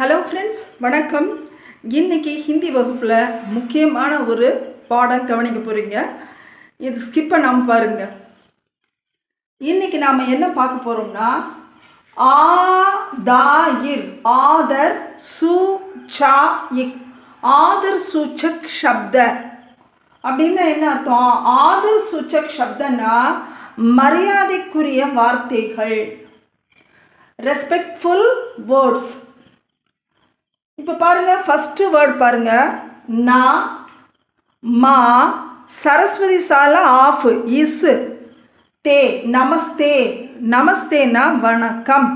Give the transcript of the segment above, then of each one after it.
Hello friends வணக்கம். இன்னைக்கு ஹிந்தி வகுப்பில் முக்கியமான ஒரு பாடம் கவனிக்க போகிறீங்க இது ஸ்கிப்பை நாம் பாருங்க. இன்றைக்கி நாம் என்ன பார்க்க போகிறோம்னா ஆ தா இர் ஆதர் சு சா இக். ஆதர் சூச்சக் சப்த. அப்படின்னா என்ன அர்த்தம்? ஆதர் சூச்சக் சப்தன்னா மரியாதைக்குரிய வார்த்தைகள். ரெஸ்பெக்ட்ஃபுல் வேர்ட்ஸ் இப்போ பாருங்கள் ஃபஸ்ட்டு வேர்ட் பாருங்கள் நா மா சரஸ்வதி சால ஆஃப் இஸ் தே நமஸ்தே. நமஸ்தேனா வணக்கம்.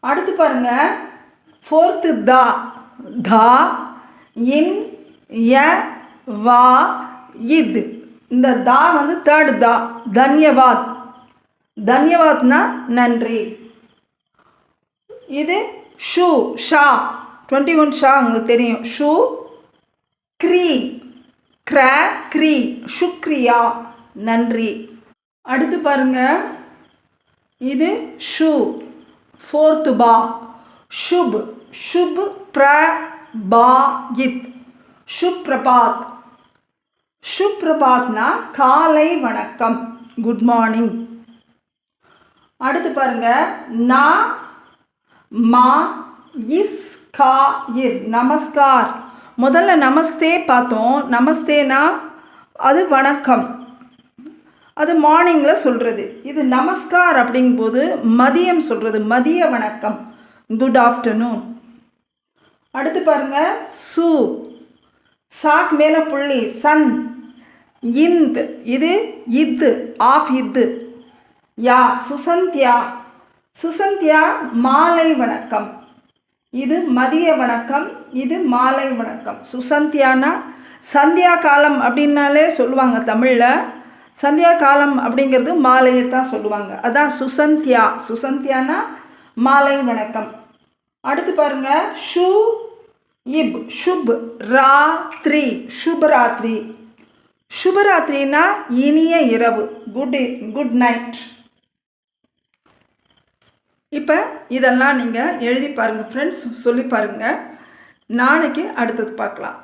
அடுத்து பாருங்க ஃபோர்த்து தா. தா இன் ய வா இத். இந்த தா வந்து தேர்டு தா. தன்யவாத். தன்யவாத்னா நன்றி. இது ஷூ ஷா. டுவெண்ட்டி ஒன் ஷா உங்களுக்கு தெரியும். ஷூ க்ரீ. க்ர க்ரீ. ஷுக்ரியா நன்றி. அடுத்து பாருங்க. இது ஷூ. ஃபோர்த்து பா. ஷுப். ஷுப் ப்ர பா இத் ஷுப் பிரபாத் காலை வணக்கம். Good morning. அடுத்து பாருங்க. நான் மா இஸ் கா இர். நமஸ்கார். முதல்ல நமஸ்தே பார்த்தோம். நமஸ்தேனா அது வணக்கம். அது மார்னிங்கில் சொல்கிறது இது நமஸ்கார் அப்படிங்கும்போது மதியம் சொல்கிறது மதிய வணக்கம். குட் ஆஃப்டர்நூன் அடுத்து பாருங்க. சு. சாக் மேலே புள்ளி. சன். இந்த். இது இத்து. ஆஃப் இத்து. யா. சுசந்தியா. சுசந்தியா மாலை வணக்கம். இது மதிய வணக்கம் இது மாலை வணக்கம். சுசந்தியானா சந்தியா காலம் அப்படின்னாலே சொல்லுவாங்க தமிழில். சந்தியா காலம் அப்படிங்கிறது மாலையை தான் சொல்லுவாங்க. அதான் சுசந்தியா. சுசந்தியானா மாலை வணக்கம். அடுத்து பாருங்க ஷூ இப் ஷுப் ராத்ரி சுபராத்ரி. சுபராத்திரினா இனிய இரவு. Good good night. இப்போ இதெல்லாம் நீங்கள் எழுதி பாருங்கள் ஃப்ரெண்ட்ஸ் சொல்லி பாருங்கள் நாளைக்கு அடுத்தது பார்க்கலாம்.